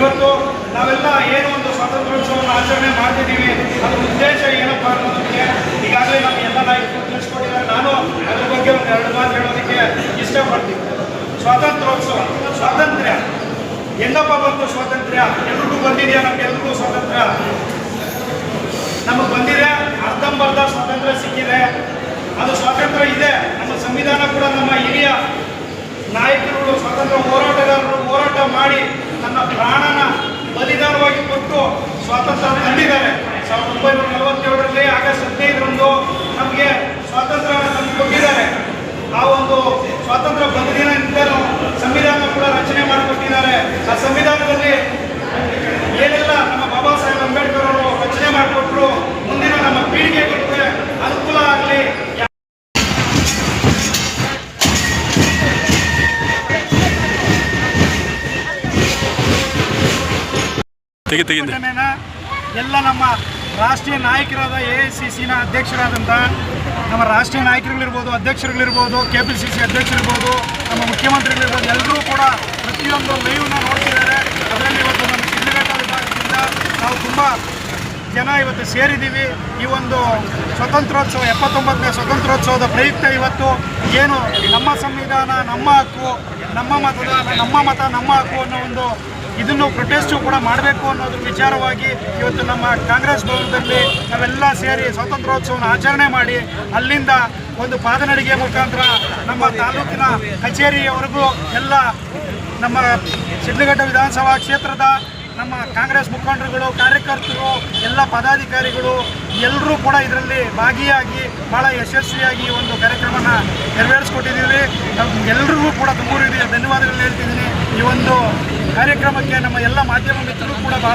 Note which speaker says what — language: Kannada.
Speaker 1: ಇವತ್ತು ನಾವೆಲ್ಲ ಏನು ಒಂದು ಸ್ವಾತಂತ್ರ್ಯೋತ್ಸವವನ್ನು ಆಚರಣೆ ಮಾಡ್ತಿದ್ದೀವಿ ಅದರ ಉದ್ದೇಶ ಏನಪ್ಪ ಅನ್ನೋದಕ್ಕೆ ಈಗಾಗಲೇ ನಮ್ಮ ಎಲ್ಲ ನಾಯಕರು ತಿಳಿಸ್ಕೊಟ್ಟಿದ್ದಾರೆ. ನಾನು ಅದ್ರ ಬಗ್ಗೆ ಒಂದು ಎರಡು ಮಾತು ಹೇಳೋದಕ್ಕೆ ಇಷ್ಟಪಡ್ತೀನಿ. ಸ್ವಾತಂತ್ರ್ಯೋತ್ಸವ, ಸ್ವಾತಂತ್ರ್ಯ. ಎಂದಪ್ಪ ಬಂತು ಸ್ವಾತಂತ್ರ್ಯ? ಎಲ್ರಿಗೂ ಬಂದಿದೆಯಾ ನಮ್ಗೆಲ್ರಿಗೂ ಸ್ವಾತಂತ್ರ್ಯ? ನಮಗೆ ಬಂದಿದೆ, ಅರ್ಧಂಬರ್ಧ ಸ್ವಾತಂತ್ರ್ಯ ಸಿಕ್ಕಿದೆ. ಅದು ಸ್ವಾತಂತ್ರ್ಯ ಇದೆ. ನಮ್ಮ ಸಂವಿಧಾನ ಕೂಡ ನಮ್ಮ ಹಿರಿಯ ಪ್ರಾಣನ ಬಲಿದಾನವಾಗಿ
Speaker 2: ಕೊಟ್ಟು ಸ್ವಾತಂತ್ರ್ಯ
Speaker 1: ತಂದಿದ್ದಾರೆ ಎಲ್ಲ ನಮ್ಮ ರಾಷ್ಟ್ರೀಯ ನಾಯಕರಾದ ಎ ಐ ಸಿ ಸಿನ ಅಧ್ಯಕ್ಷರಾದಂಥ ನಮ್ಮ ರಾಷ್ಟ್ರೀಯ ನಾಯಕರುಗಳಿರ್ಬೋದು, ಅಧ್ಯಕ್ಷರುಗಳಿರ್ಬೋದು, ಕೆ ಪಿ ಸಿ ಸಿ ಅಧ್ಯಕ್ಷರಿರ್ಬೋದು, ನಮ್ಮ ಮುಖ್ಯಮಂತ್ರಿಗಳಿರ್ಬೋದು ಎಲ್ಲರೂ ಕೂಡ ಪ್ರತಿಯೊಂದು ಲೈವ್ನ ನೋಡ್ತಿದ್ದಾರೆ. ಅದರಲ್ಲಿ ಇವತ್ತು ನಮ್ಮ ಸಿದ್ಧಗಂಗಾ ವಿಭಾಗದಿಂದ ನಾವು ತುಂಬ ಜನ ಇವತ್ತು ಸೇರಿದ್ದೀವಿ. ಈ ಒಂದು ಸ್ವತಂತ್ರೋತ್ಸವ, ಎಪ್ಪತ್ತೊಂಬತ್ತನೇ ಸ್ವತಂತ್ರೋತ್ಸವದ ಪ್ರಯುಕ್ತ ಇವತ್ತು ಏನು ನಮ್ಮ ಸಂವಿಧಾನ, ನಮ್ಮ ಹಕ್ಕು, ನಮ್ಮ ಮತದಾನ ನಮ್ಮ ಮತ, ನಮ್ಮ ಹಕ್ಕು ಅನ್ನೋ ಒಂದು ಇದನ್ನು ಪ್ರೊಟೆಸ್ಟು ಕೂಡ ಮಾಡಬೇಕು ಅನ್ನೋದು ವಿಚಾರವಾಗಿ ಇವತ್ತು ನಮ್ಮ ಕಾಂಗ್ರೆಸ್ ಭವನದಲ್ಲಿ ನಾವೆಲ್ಲ ಸೇರಿ ಸ್ವಾತಂತ್ರ್ಯೋತ್ಸವನ ಆಚರಣೆ ಮಾಡಿ ಅಲ್ಲಿಂದ ಒಂದು ಪಾದನಡಿಗೆ ಮುಖಾಂತರ ನಮ್ಮ ತಾಲೂಕಿನ ಕಚೇರಿಯವರೆಗೂ ಎಲ್ಲ ನಮ್ಮ ಶಿಡ್ಲಘಟ್ಟ ವಿಧಾನಸಭಾ ಕ್ಷೇತ್ರದ ನಮ್ಮ ಕಾಂಗ್ರೆಸ್ ಮುಖಂಡರುಗಳು, ಕಾರ್ಯಕರ್ತರು, ಎಲ್ಲ ಪದಾಧಿಕಾರಿಗಳು ಎಲ್ಲರೂ ಕೂಡ ಇದರಲ್ಲಿ ಭಾಗಿಯಾಗಿ ಭಾಳ ಯಶಸ್ವಿಯಾಗಿ ಒಂದು ಕಾರ್ಯಕ್ರಮನ ನೆರವೇರಿಸ್ಕೊಟ್ಟಿದ್ದೀವಿ ಎಲ್ಲರಿಗೂ ಕೂಡ ತುಂಬ ಧನ್ಯವಾದಗಳನ್ನ ಹೇಳ್ತಿದ್ದೀನಿ. ಈ ಒಂದು ಕಾರ್ಯಕ್ರಮಕ್ಕೆ ನಮ್ಮ ಎಲ್ಲ ಮಾಧ್ಯಮ ಮಿತ್ರರು ಕೂಡ ಭಾಳ